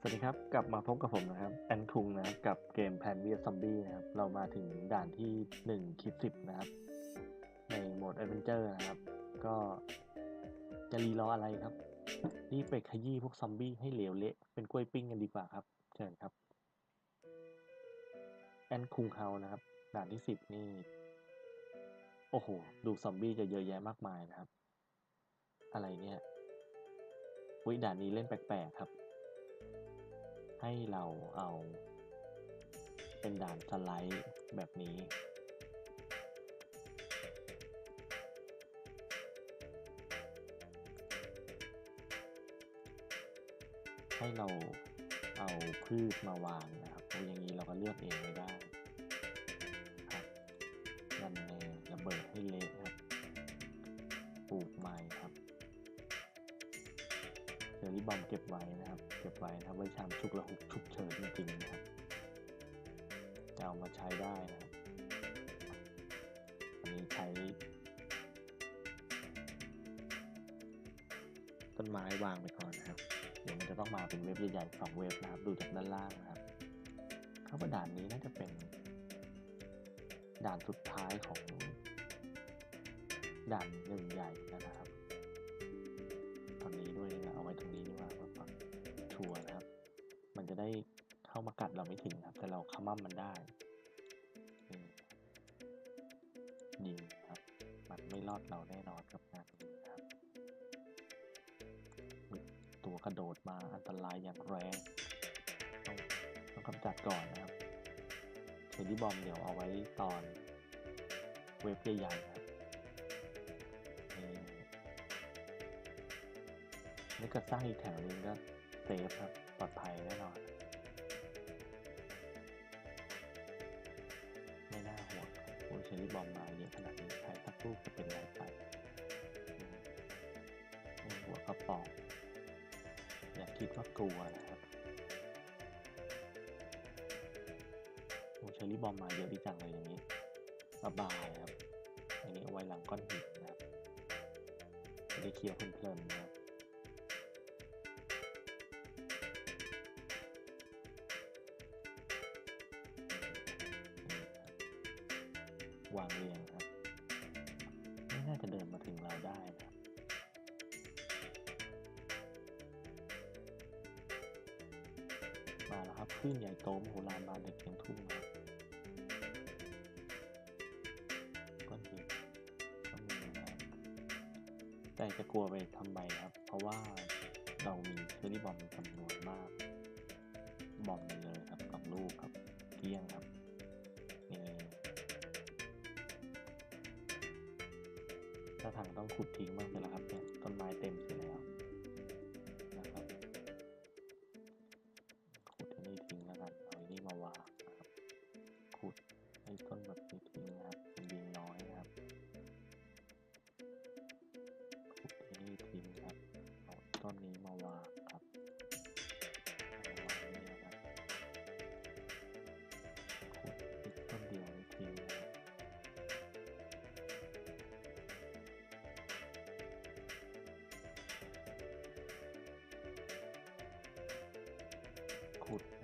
สวัสดีครับ กลับมาพบกับผมนะครับแอนคุงนะครับกับเกมแพนเวียซอมบี้นะครับ เรามาถึงด่านที่ 1คลิป10 นะครับ ในโหมด a อ v e n เจอร์นะครับ ก็จะรีรออะไรครับ รีบไปขยี้พวกซอมบี้ให้เหลวเละ เป็นกล้วยปิ้งกันดีกว่าครับ เชิญครับแอนคุงเฮานะครับ ด่านที่ 10 นี่ โอ้โห ดูซอมบี้จะเยอะแยะมากมายนะครับ อะไรเนี่ยอุ้ยด่านนี้เล่นแปลกๆครับ ให้เราเอาเป็นด่านสไลด์แบบนี้ ให้เราเอาพืชมาวางนะครับอย่างนี้เราก็เลือกเองไม่ได้ เดี๋ยวรีบอมเก็บไว้นะครับ เก็บไว้นะครับไว้ชามฉุกละหุกฉุกเฉินจริงๆนะครับจะเอามาใช้ได้นะครับอันนี้ใช้ ต้นไม้วางไปก่อนนะครับ เดี๋ยวมันจะต้องมาเป็นเว็บใหญ่ๆสองเว็บนะครับ ดูจากด้านล่างนะครับข้าว่าด่านนี้น่าจะเป็นด่านสุดท้ายของด่านหนึ่งใหญ่นะครับ ตอนนี้ ได้เข้ามากัดเราไม่ถึงครับ แต่เราขมั่มมันได้นี่ยิงครับ มันไม่รอดเราแน่นอนกับงานนี้ครับมีตัวกระโดดมาอันตรายอย่างแรงต้องต้องกำจัดก่อนนะครับเชอรี่บอมเดี๋ยวเอาไว้ตอนเว็บใหญ่ๆครับนี่กิดสร้างอีกแถวนึงก็เซฟครับ ปลอดภัยแน่นอน ไม่น่าห่วงครับโอ้ชอรี่บอมมาเยอะขนาดนี้ใครสักลูกจะเป็นไรไปหัวกระป๋อง อย่าคิดว่ากลัวนะครับโอ้ชอรี่บอมมาเยอะดีจังเลยอย่างนี้ระบายครับ อันนี้เอาไว้หลังก้อนหินนะครับได้เคี้ยวเพลินๆนะครับ วางเรียงครับ ไม่น่าจะเดินมาถึงเราได้นะครับมาแล้วครับคลื่นใหญ่โตมโหฬารบานเด็กเพียงทุ่งนะครับก้อนหินก็มีนะครับแต่จะกลัวไปทำไมครับ เพราะว่าเรามีเชอรี่บอมจำนวนมาก บอมเลย ถ้าทางต้องขุดทิ้งบ้างแล้วครับ ขุ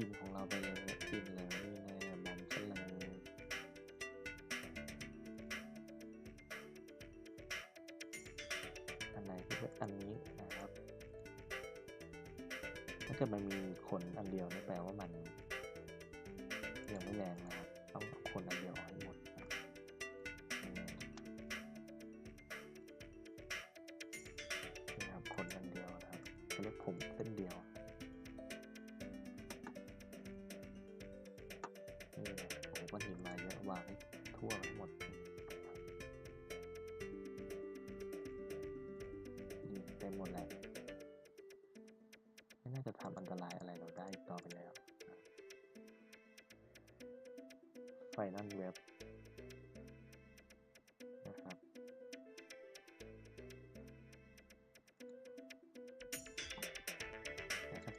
อุ้ยกินของเราไปเลยกินแล้วนี่ไงบอมซะเลยอันไหนที่เป็นอันนี้นะครับ ถ้าเกิดมันมีคนอันเดียวนี่แปลว่ามันยังไม่แรงนะครับ ต้องเอาคนอันเดียวอาให้หมดนะครับอืมนี่คนอันเดียวนะครับเรียกผมเส้นเดียว หมดแหละไม่น่าจะทำอันตรายอะไรเราได้อีกต่อไปแล้ว ไฟนั่นเว็บนะครับ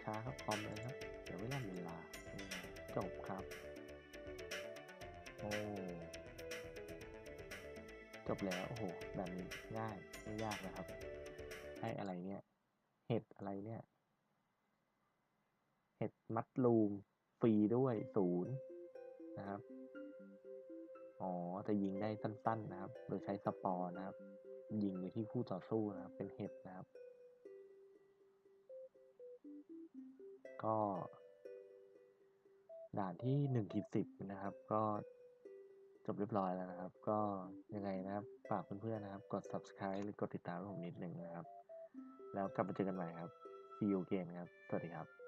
ช้าครับพร้อมเลยครับ เดี๋ยวเวลาเวลาจบครับ โอ้จบแล้ว โอ้โห แบบนี้ง่าย ไม่ยากนะครับ ให้อะไรเนี่ย เห็ดอะไรเนี่ย เห็ดมัดรูมฟรีด้วยศูนย์นะครับ อ๋อ จะยิงได้สั้น ๆ นะครับ โดยใช้สปอร์นะครับ ยิงไปที่คู่ต่อสู้นะครับ เป็นเห็ดนะครับ ก็ ด่านที่หนึ่งขีดสิบนะครับ ก็จบเรียบร้อยแล้วนะครับ ก็ยังไงนะครับ ฝากเพื่อนๆนะครับ กด subscribe หรือกดติดตามผมนิดหนึ่งนะครับ แล้วกลับมาเจอกันใหม่ครับ see you again ครับ สวัสดีครับ